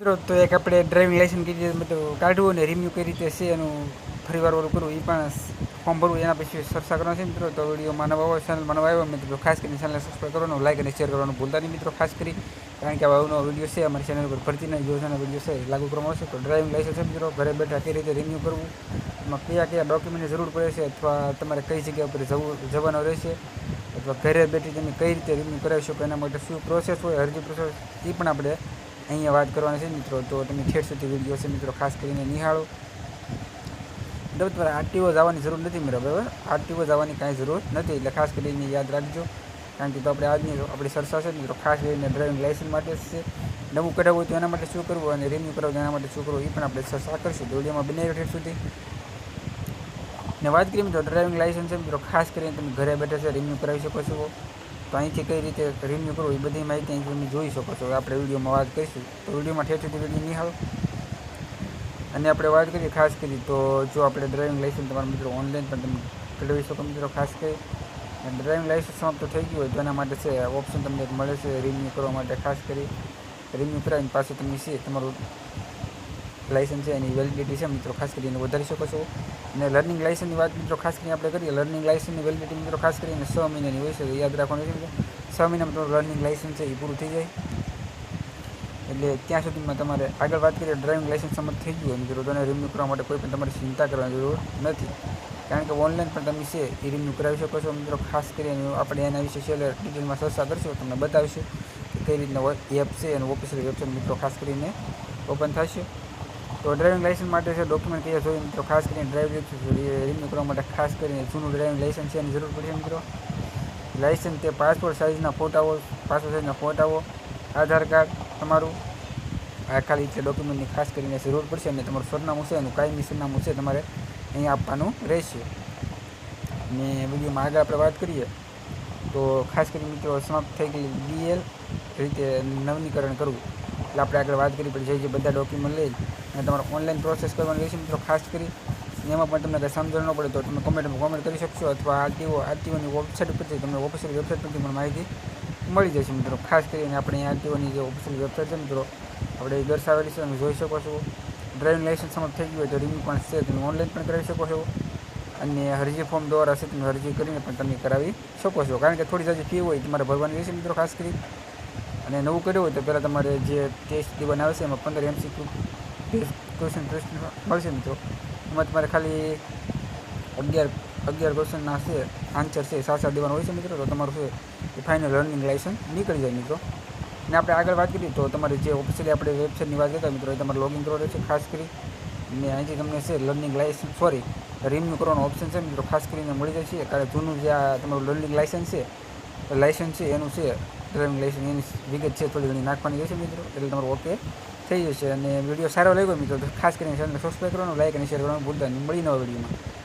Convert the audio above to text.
મિત્રો, તો એક આપણે ડ્રાઇવિંગ લાઇસન્સ કઈ રીતે બધું કાઢવું અને રિન્યુ કઈ રીતે છે એનું ફરીવાર ઓલું કરવું એ પણ ફોર્મ ભરવું, એના પછી ચર્ચા કરવાનો છે મિત્રો. તો વિડીયોમાં નવા હોય ચેનલમાં નવા આવ્યો મિત્રો ખાસ કરીને ચેનલ સબસ્ક્રાઈબ કરવાનું લાઈક અને શેર કરવાનું ભૂલતા નહીં મિત્રો, ખાસ કરી. કારણ કે આવા નવો વીડિયો છે, અમારી ચેનલ પર ફરતી નહીં યોજના વીડિયો છે લાગુ કરવામાં આવશે તો ડ્રાઇવિંગ લાઇસન્સ મિત્રો, ઘરે બેઠા કઈ રીતે રિન્યુ કરવું, એમાં કયા કયા ડોક્યુમેન્ટની જરૂર પડે છે, અથવા તમારે કઈ જગ્યા ઉપર જવું, જવાનું રહેશે, અથવા ઘરે બેઠી તમે કઈ રીતે રિન્યુ કરાવી શકો, એના માટે શું પ્રોસેસ હોય, અરજી પ્રોસેસ એ પણ આપણે અહીંયા વાત કરવાની છે મિત્રો. તો તમે છેડ સુધી વીડિયો છે મિત્રો ખાસ કરીને નિહાળો. બરાબર તમારે આરટીઓ જવાની જરૂર નથી મિત્રો, બરાબર? આરટીઓ જવાની કાંઈ જરૂર નથી. એટલે ખાસ કરીને યાદ રાખજો. કારણ કે તો આપણે આજની આપણી ચર્ચા છે મિત્રો, ખાસ કરીને ડ્રાઇવિંગ લાઇસન્સ માટે છે. નવું કઢાવવું તો એના માટે શું કરવું અને રિન્યુ કરાવવું એના માટે શું કરવું એ પણ આપણે ચર્ચા કરીશું. તો વિડીયોમાં બનાવી ઠેર સુધી. ને વાત કરીએ મિત્રો ડ્રાઇવિંગ લાઇસન્સ છે મિત્રો, ખાસ કરીને તમે ઘરે બેઠા છે રિન્યુ કરાવી શકો છો. તો અહીંથી કઈ રીતે રિન્યુ કરવું, એ બધી માહિતી અહીં તમે જોઈ શકો છો. આપણે વિડીયોમાં વાત કરીશું. તો વિડીયોમાં ઠેર સુધી વીડિયો નિહાળો અને આપણે વાત કરીએ ખાસ કરી તો જો આપણે ડ્રાઇવિંગ લાઇસન્સ તમારા મિત્રો ઓનલાઈન પણ તમે કઢાવી શકો મિત્રો ખાસ કરી. ડ્રાઇવિંગ લાઇસન્સ સમાપ્ત થઈ ગયું હોય તો એના માટે છે ઓપ્શન તમને મળે છે રિન્યુ કરવા માટે ખાસ કરી. રિન્યુ કરાવીને પાછું તમે છે તમારું લાઇસન્સ છે, એની વેલિડિટી છે, મિત્રો, ખાસ કરીને વધારી શકો છો. અને લર્નિંગ લાઇસન્સની વાત, મિત્રો, ખાસ કરીને આપણે કરીએ લર્નિંગ લાઇસન્સની વેલિડિટી મિત્રો, ખાસ કરીને છ મહિનાની હોય છે, તો યાદ રાખવાનું છે, મિત્રો. છ મહિનામાં તમારું લર્નિંગ લાઇસન્સ છે, એ પૂરું થઈ જાય. એટલે ત્યાં સુધીમાં તમારે આગળ વાત કરીએ ડ્રાઇવિંગ લાઇસન્સ સમજ થઈ ગયું હોય, મિત્રો, તો એને રિન્યુ કરવા માટે કોઈ પણ તમારે ચિંતા કરવાની જરૂર નથી. કારણ કે ઓનલાઈન પણ તમે છે, એ રિન્યુ કરાવી શકો છો, મિત્રો, ખાસ કરીને આપણે એના વિશે છેલ્લે ડિટેલમાં ચર્ચા કરશું, તમને બતાવીશું કે કઈ રીતના એપ છે, અને ઓફિશિયલ વેબસાઇટ મિત્રો, ખાસ કરીને ઓપન થશે. તો ડ્રાઇવિંગ લાઇસન્સ માટે છે ડોક્યુમેન્ટ કયા જોઈએ મિત્રો ખાસ કરીને ડ્રાઇવિંગ રિન્યુ કરવા માટે ખાસ કરીને જૂનું ડ્રાઇવિંગ લાઇસન્સ છે, એની જરૂર પડશે મિત્રો. લાઇસન્સ તે પાસપોર્ટ સાઇઝના ફોટાઓ પાસપોર્ટ સાઇઝના ફોટાઓ આધાર કાર્ડ તમારું. આ ખાલી છે ડોક્યુમેન્ટની ખાસ કરીને જરૂર પડશે અને તમારું સરનામું છે, એનું કાયમી સરનામું છે, તમારે અહીં આપવાનું રહેશે. અને વિડીયોમાં આગળ આપણે વાત કરીએ. તો ખાસ કરીને મિત્રો, સમાપ્ત થઈ ગયેલી બીએલ રીતે નવીનીકરણ કરવું. એટલે આપણે આગળ વાત કરી પડી જે જે બધા ડોક્યુમેન્ટ લઈ અને તમારે ઓનલાઈન પ્રોસેસ કરવાની રહેશે મિત્રો, ખાસ કરી. એમાં પણ તમને કંઈ સમજણ ન પડે તો તમે કોમેન્ટમાં કોમેન્ટ કરી શકશો અથવા આરટીઓ આરટીઓની વેબસાઇટ ઉપરથી તમને ઓફિશિયલ વેબસાઇટ પરથી પણ માહિતી મળી જશે મિત્રો. ખાસ કરીને આપણે આરટીઓની જે ઓફિશિયલ વેબસાઇટ છે મિત્રો, આપણે એ દર્શાવેલી છે, તમે જોઈ શકો છો. ડ્રાઇવિંગ લાઇસન્સ સમાપ્ત થઈ ગયું હોય તો રિન્યુ પણ છે, તમે ઓનલાઈન પણ કરાવી શકો છો. અને અરજી ફોર્મ દ્વારા છે, તમે અરજી કરીને પણ તમે કરાવી શકો છો. કારણ કે થોડી જાજી ફી હોય તમારે ભરવાની રહેશે મિત્રો, ખાસ કરી. અને નવું કર્યું હોય તો પહેલાં તમારે જે ટેસ્ટ દેવાના આવશે એમાં પંદર એમસીક્યુ ટેસ્ટ ક્વેશ્ચન પ્રશ્ન મળશે મિત્રો. એમાં તમારે ખાલી અગિયાર અગિયાર ક્વેશ્ચનના છે આન્સર છે, સાત સાત દેવાનો હોય છે મિત્રો. તો તમારું છે એ ફાઇનલ લર્નિંગ લાઇસન્સ નીકળી જાય મિત્રો. અને આપણે આગળ વાત કરીએ તો તમારે જે ઓફિશિયલી આપણે વેબસાઇટની વાત કરતા મિત્રો, એ તમારે લોગિન કરવાનું રહેશે ખાસ કરી. અને અહીંથી તમને છે લર્નિંગ લાઇસન્સ સોરી રિન્યુ કરવાનો ઓપ્શન છે મિત્રો. ખાસ કરીને મળી છે. કારણ જૂનું જે આ તમારું લર્નિંગ લાઇસન્સ છે લાઇસન્સ છે, એનું છે ડ્રાઇવિંગ લાઇસન્સ એની વિગત છે, થોડી ઘણી નાખવાની રહેશે મિત્રો. એટલે તમારું ઓકે થઈ જશે. અને વીડિયો સારો લાગ્યો મિત્રો ખાસ કરીને ચેનલને સબસ્ક્રાઈબ કરવાનું લાઇક અને શેર કરવાનું ભૂલતા નહીં. મળી નવા વિડીયોમાં